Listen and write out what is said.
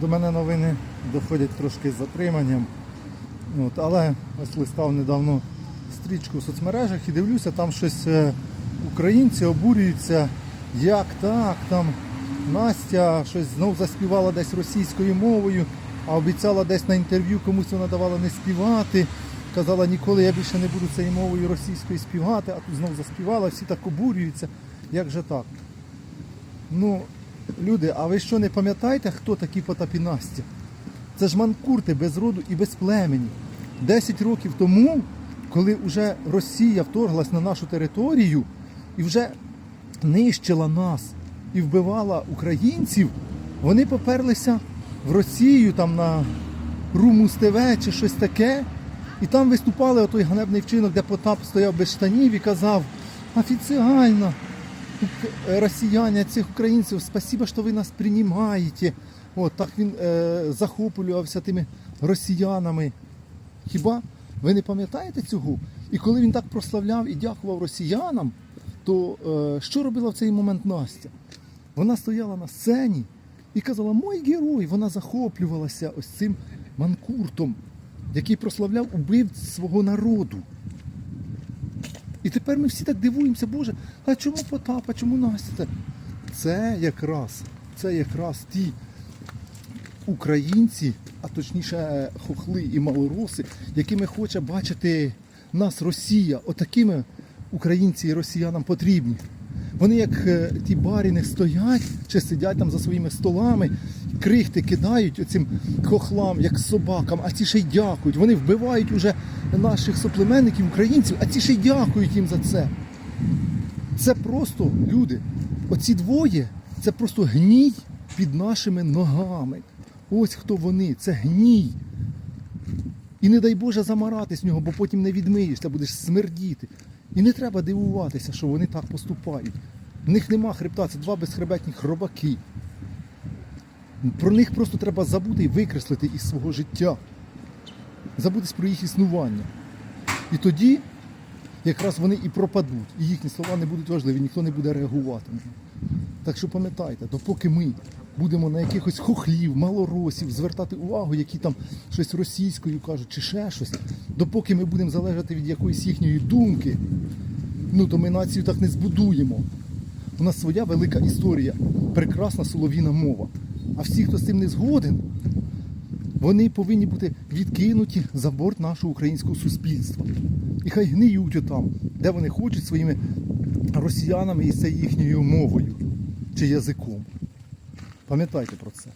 До мене новини доходять трошки з затриманням. От, але ось листав недавно стрічку в соцмережах і дивлюся, там щось е, українці обурюються, як так, там Настя щось знов заспівала десь російською мовою, а обіцяла десь на інтерв'ю комусь вона давала не співати. Казала, ніколи я більше не буду цією мовою російською співати, а тут знов заспівала, всі так обурюються. Як же так? Ну, люди, а ви що не пам'ятаєте, хто такі Потап і Настя? Це ж манкурти без роду і без племені. Десять років тому, коли вже Росія вторглась на нашу територію і вже нищила нас і вбивала українців, вони поперлися в Росію там на Румус ТВ чи щось таке. І там виступали отой ганебний вчинок, де Потап стояв без штанів і казав офіціально, росіяне, цих українців, спасибо, що ви нас приймаєте. От так він е, захоплювався тими росіянами. Хіба ви не пам'ятаєте цього? І коли він так прославляв і дякував росіянам, то е, що робила в цей момент Настя? Вона стояла на сцені і казала, мой герой, вона захоплювалася ось цим манкуртом, який прославляв убивць свого народу. І тепер ми всі так дивуємося, Боже, а чому Потап, а чому Настя? Це якраз, це якраз ті українці, а точніше хохли і малороси, якими хоче бачити нас Росія. Отакими українці і росіянам потрібні. Вони як е, ті баріни стоять чи сидять там за своїми столами, крихти кидають оцим хохлам, як собакам, а ці ще й дякують. Вони вбивають уже наших соплеменників, українців, а ці ще й дякують їм за це. Це просто люди. Оці двоє це просто гній під нашими ногами. Ось хто вони, це гній. І не дай Боже замаратись в нього, бо потім не відмиєшся, будеш смердіти. І не треба дивуватися, що вони так поступають. В них нема хребта, це два безхребетні хробаки. Про них просто треба забути і викреслити із свого життя. Забутись про їх існування. І тоді якраз вони і пропадуть, і їхні слова не будуть важливі, ніхто не буде реагувати. Так що пам'ятайте, допоки ми будемо на якихось хохлів, малоросів звертати увагу, які там щось російською кажуть, чи ще щось, допоки ми будемо залежати від якоїсь їхньої думки, ну то ми націю так не збудуємо. У нас своя велика історія, прекрасна солов'їна мова. А всі, хто з цим не згоден, вони повинні бути відкинуті за борт нашого українського суспільства. І хай гниють отам, де вони хочуть своїми росіянами і цією їхньою мовою чи язиком. Пам'ятайте про це.